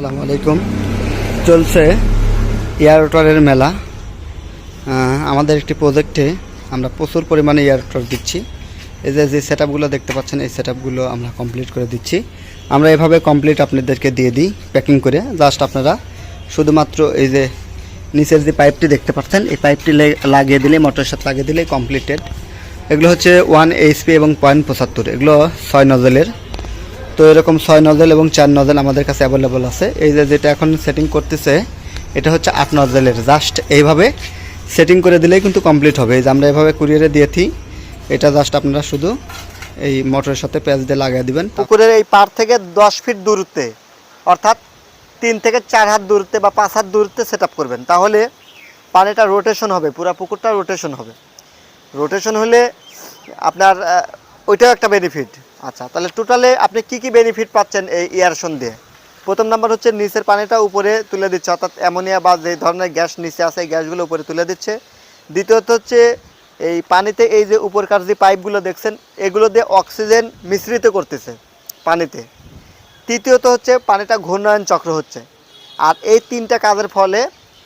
আসসালামু আলাইকুম। চলছে এয়ারটরের মেলা। আমাদের একটি প্রজেক্টে আমরা প্রচুর পরিমাণে এয়ারটর দিচ্ছি। এই যে যে সেট দেখতে পাচ্ছেন, এই সেট আমরা কমপ্লিট করে দিচ্ছি। আমরা এভাবে কমপ্লিট আপনাদেরকে দিয়ে দিই প্যাকিং করে। জাস্ট আপনারা শুধুমাত্র এই যে নিচের যে পাইপটি দেখতে পাচ্ছেন, এই পাইপটি লাগিয়ে দিলে মোটরের সাথে লাগিয়ে দিলে কমপ্লিটেড এগুলো হচ্ছে ওয়ান এইচপি এবং পয়েন্ট পঁচাত্তর। এগুলো ছয় নজলের তো এরকম ছয় নজেল এবং চার নজেল আমাদের কাছে অ্যাভেলেবল আছে। এই যে যেটা এখন সেটিং করতেছে, এটা হচ্ছে আট নজলের। জাস্ট এইভাবে সেটিং করে দিলেই কিন্তু কমপ্লিট হবে। এই যে আমরা এভাবে কুরিয়ারে দিয়েছি, এটা জাস্ট আপনারা শুধু এই মোটরের সাথে প্যাচ দিয়ে লাগিয়ে দিবেন। পুকুরের এই পার থেকে দশ ফিট দূরত্বে, অর্থাৎ তিন থেকে চার হাত দূরত্বে বা পাঁচ হাত দূরত্বে সেট করবেন। তাহলে পানিটা রোটেশন হবে, পুরো পুকুরটা রোটেশন হবে। রোটেশন হলে আপনার ওইটাও একটা বেনিফিট আচ্ছা তাহলে টোটালে আপনি কি কি বেনিফিট পাচ্ছেন এই ইয়ারশন দিয়ে? প্রথম নাম্বার হচ্ছে নিচের পানিটা উপরে তুলে দিচ্ছে, অর্থাৎ অ্যামোনিয়া বা যে ধরনের গ্যাস নিচে আছে, এই গ্যাসগুলো উপরে তুলে দিচ্ছে। দ্বিতীয়ত হচ্ছে এই পানিতে এই যে উপরকার যে পাইপগুলো দেখছেন, এগুলো দিয়ে অক্সিজেন মিশ্রিত করতেছে পানিতে। তৃতীয়ত হচ্ছে পানিটা ঘূর্ণায়ন চক্র হচ্ছে। আর এই তিনটা কাজের ফলে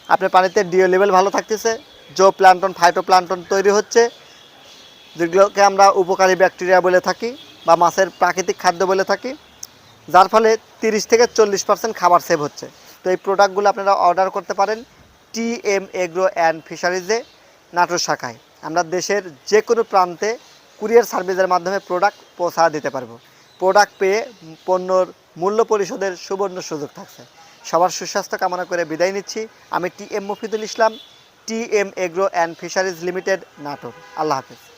আপনার পানিতে ডিও লেভেল ভালো থাকতেছে জো প্লান্টন ফাইটো প্লান্টন তৈরি হচ্ছে, যেগুলোকে আমরা উপকারী ব্যাকটেরিয়া বলে থাকি। বা মাছের প্রাকৃতিক খাদ্য বলে থাকি, যার ফলে তিরিশ থেকে চল্লিশ পার্সেন্ট খাবার সেভ হচ্ছে। তো এই প্রোডাক্টগুলো আপনারা অর্ডার করতে পারেন টি এম এগ্রো অ্যান্ড ফিশারিজে নাটোর শাখায়। আমরা দেশের যে কোনো প্রান্তে কুরিয়ার সার্ভিসের মাধ্যমে প্রোডাক্ট পৌঁছা দিতে পারব। প্রোডাক্ট পেয়ে পণ্যর মূল্য পরিশোধের সুবর্ণ সুযোগ থাকছে। সবার সুস্বাস্থ্য কামনা করে বিদায় নিচ্ছি। আমি T M Mofidul Islam T M agro and fisheries limited Natore. Allah Hafiz.